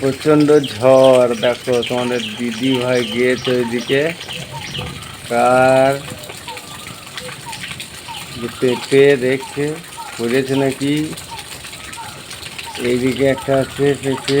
প্রচণ্ড ঝড়। দেখো, তোমাদের দিদি ভাই গিয়েছে ওইদিকে। কার? পেঁপে দেখছে করেছে নাকি? এইদিকে একটা আছে পেঁপে।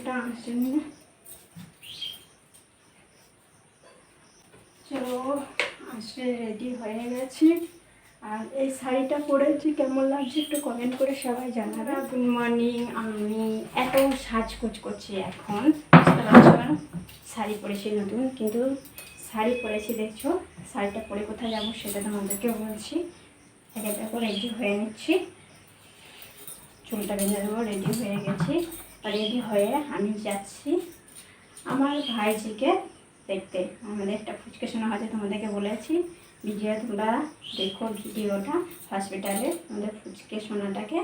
চুলটা আসেনি চলো আসে রেডি হয়ে গেছি আর এই শাড়িটা পরেছি কেমন লাগছে একটু কমেন্ট করে সবাই জানাবে গুড মর্নিং আমি এত সাজগোজ করছি এখন। বুঝতে পারছ না? শাড়ি পরেছি নতুন কিন্তু শাড়ি পরেছি দেখছ। শাড়িটা পরে কোথায় যাব সেটা তোমাদেরকে বলছি। একে দেখো রেডি হয়ে নিচ্ছি। চুলটা বেঁধে দেবো রেডি হয়ে গেছি। রেডি হয়ে আমি যাচ্ছি আমার ভাইজিকে দেখতে। আমাদের একটা ফুচকা শোনা হয়েছে, তোমাদেরকে বলেছি। ভিডিও তোমরা দেখো ভিডিওটা হসপিটালে আমাদের ফুচকে সোনাটাকে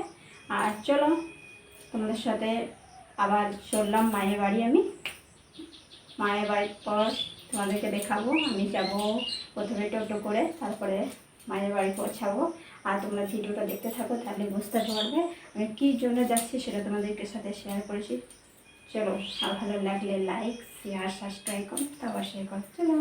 আর চলো, তোমাদের সাথে আবার চললাম মায়ের বাড়ি আমি। মায়ের বাড়ির পর তোমাদেরকে দেখাবো, আমি যাব প্রথমে টোটো করে, তারপরে মায়ের বাড়ি পৌঁছাবো। আর তোমরা ভিডিওটা দেখতে থাকো, তাহলে বুঝতে পারবে আমি কী জন্য যাচ্ছি সেটা তোমাদেরকে সাথে শেয়ার করেছি। চলো, আর ভালো লাগলে লাইক শেয়ার সাবস্ক্রাইব করো, তারপর শেয়ার করো। চলো।